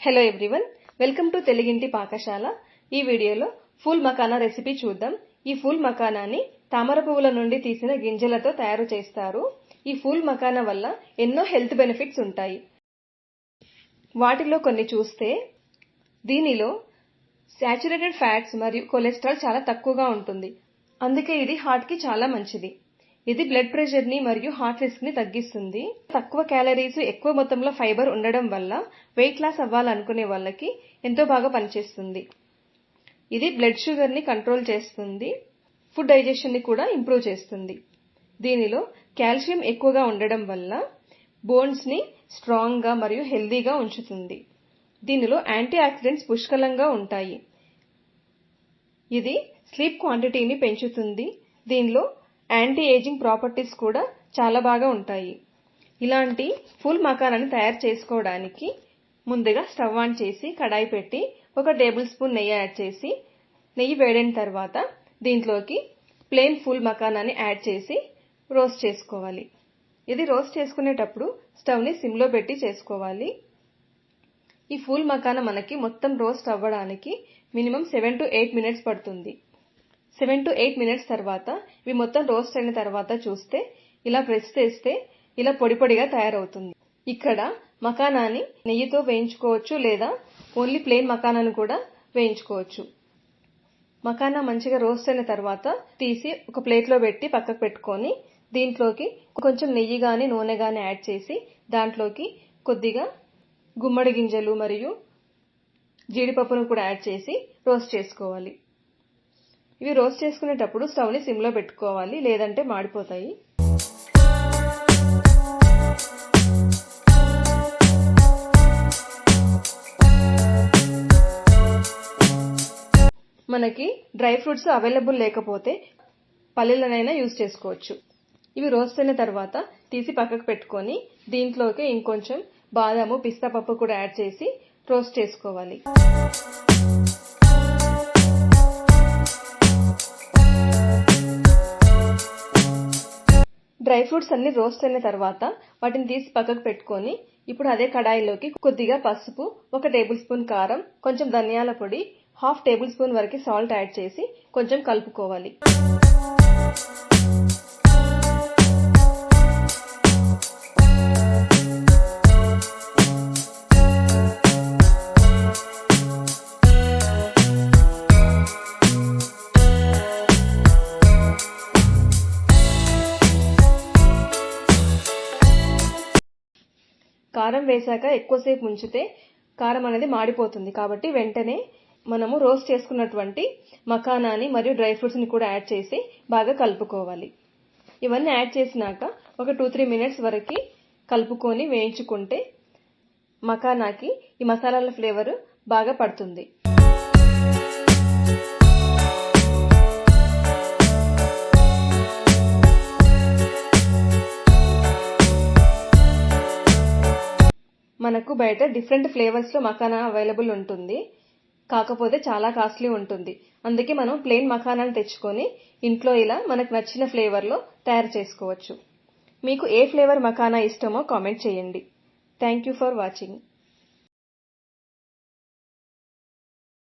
Hello everyone welcome to తెలుగింటి పాకశాల ఈ వీడియోలో ఫూల్ మకానా రెసిపీ చూద్దాం. ఈ ఫూల్ మకానాని తామర పువ్వుల నుండి తీసిన గింజలతో తయారు చేస్తారు. ఈ ఫూల్ మకానా వల్ల ఎన్నో హెల్త్ బెనిఫిట్స్ ఉంటాయి. వాటిలో కొన్ని చూస్తే దీనిలో శాచురేటెడ్ ఫ్యాట్స్ మరియు కొలెస్ట్రాల్ చాలా తక్కువగా ఉంటుంది. అందుకే ఇది హార్ట్కి చాలా మంచిది. ఇది బ్లడ్ ప్రెషర్ని మరియు హార్ట్ రిస్క్ని తగ్గిస్తుంది. తక్కువ క్యాలరీస్ ఎక్కువ మొత్తంలో ఫైబర్ ఉండడం వల్ల వెయిట్ లాస్ అవ్వాలనుకునే వాళ్ళకి ఎంతో బాగా పనిచేస్తుంది. ఇది బ్లడ్ షుగర్ని కంట్రోల్ చేస్తుంది. ఫుడ్ డైజెషన్ని కూడా ఇంప్రూవ్ చేస్తుంది. దీనిలో కాల్షియం ఎక్కువగా ఉండడం వల్ల బోన్స్ని స్ట్రాంగ్గా మరియు హెల్దీగా ఉంచుతుంది. దీనిలో యాంటీ ఆక్సిడెంట్స్ పుష్కలంగా ఉంటాయి. ఇది స్లీప్ క్వాంటిటీని పెంచుతుంది. దీనిలో యాంటీ ఏజింగ్ ప్రాపర్టీస్ కూడా చాలా బాగా ఉంటాయి. ఇలాంటి ఫుల్ మకానాన్ని తయారు చేసుకోవడానికి ముందుగా స్టవ్ ఆన్ చేసి కడాయి పెట్టి ఒక టేబుల్ స్పూన్ నెయ్యి యాడ్ చేసి నెయ్యి వేడిన తర్వాత దీంట్లోకి ప్లెయిన్ ఫుల్ మకానాన్ని యాడ్ చేసి రోస్ట్ చేసుకోవాలి. ఇది రోస్ట్ చేసుకునేటప్పుడు స్టవ్ని సిమ్లో పెట్టి చేసుకోవాలి. ఈ ఫుల్ మకాన మనకి మొత్తం రోస్ట్ అవ్వడానికి minimum seven to eight minutes పడుతుంది. సెవెన్ టు ఎయిట్ మినిట్స్ తర్వాత ఇవి మొత్తం రోస్ట్ అయిన తర్వాత చూస్తే ఇలా ప్రెస్ చేస్తే ఇలా పొడి పొడిగా తయారవుతుంది. ఇక్కడ మకానాని నెయ్యితో వేయించుకోవచ్చు లేదా ఓన్లీ ప్లెయిన్ మకానాను కూడా వేయించుకోవచ్చు. మకానా మంచిగా రోస్ట్ అయిన తర్వాత తీసి ఒక ప్లేట్లో పెట్టి పక్కకు పెట్టుకొని దీంట్లోకి కొంచెం నెయ్యి గాని నూనె గాని యాడ్ చేసి దాంట్లోకి కొద్దిగా గుమ్మడి గింజలు మరియు జీడిపప్పును కూడా యాడ్ చేసి రోస్ట్ చేసుకోవాలి. ఇవి రోస్ట్ చేసుకునేటప్పుడు స్టవ్ని సిమ్లో పెట్టుకోవాలి లేదంటే మాడిపోతాయి. మనకి డ్రై ఫ్రూట్స్ అవైలబుల్ లేకపోతే పల్లీలనైనా యూజ్ చేసుకోవచ్చు. ఇవి రోస్ట్ అయిన తర్వాత తీసి పక్కకు పెట్టుకొని దీంట్లోకి ఇంకొంచెం బాదాము పిస్తా పప్పు కూడా యాడ్ చేసి రోస్ట్ చేసుకోవాలి. డ్రై ఫ్రూట్స్ అన్ని రోస్ట్ అయిన తర్వాత వాటిని తీసి పక్కకు పెట్టుకొని ఇప్పుడు అదే కడాయిలోకి కొద్దిగా పసుపు ఒక టేబుల్ స్పూన్ కారం కొంచెం ధనియాల పొడి హాఫ్ టేబుల్ స్పూన్ వరకు సాల్ట్ యాడ్ చేసి కొంచెం కలుపుకోవాలి. కారం వేశాక ఎక్కువసేపు ఉంచితే కారం అనేది మాడిపోతుంది. కాబట్టి వెంటనే మనము రోస్ట్ చేసుకున్నటువంటి మకానాని మరియు డ్రై ఫ్రూట్స్ని కూడా యాడ్ చేసి బాగా కలుపుకోవాలి. ఇవన్నీ యాడ్ చేసినాక ఒక టూ త్రీ మినిట్స్ వరకు కలుపుకొని వేయించుకుంటే మకానాకి ఈ మసాలాల ఫ్లేవర్ బాగా పడుతుంది. మనకు బయట డిఫరెంట్ ఫ్లేవర్స్లో మఖానా అవైలబుల్ ఉంటుంది. కాకపోతే చాలా కాస్ట్లీ ఉంటుంది. అందుకే మనం ప్లెయిన్ మకానాని తెచ్చుకొని ఇంట్లో ఇలా మనకు నచ్చిన ఫ్లేవర్లో తయారు చేసుకోవచ్చు. మీకు ఏ ఫ్లేవర్ మకానా ఇష్టమో కామెంట్ చేయండి. Thank you for watching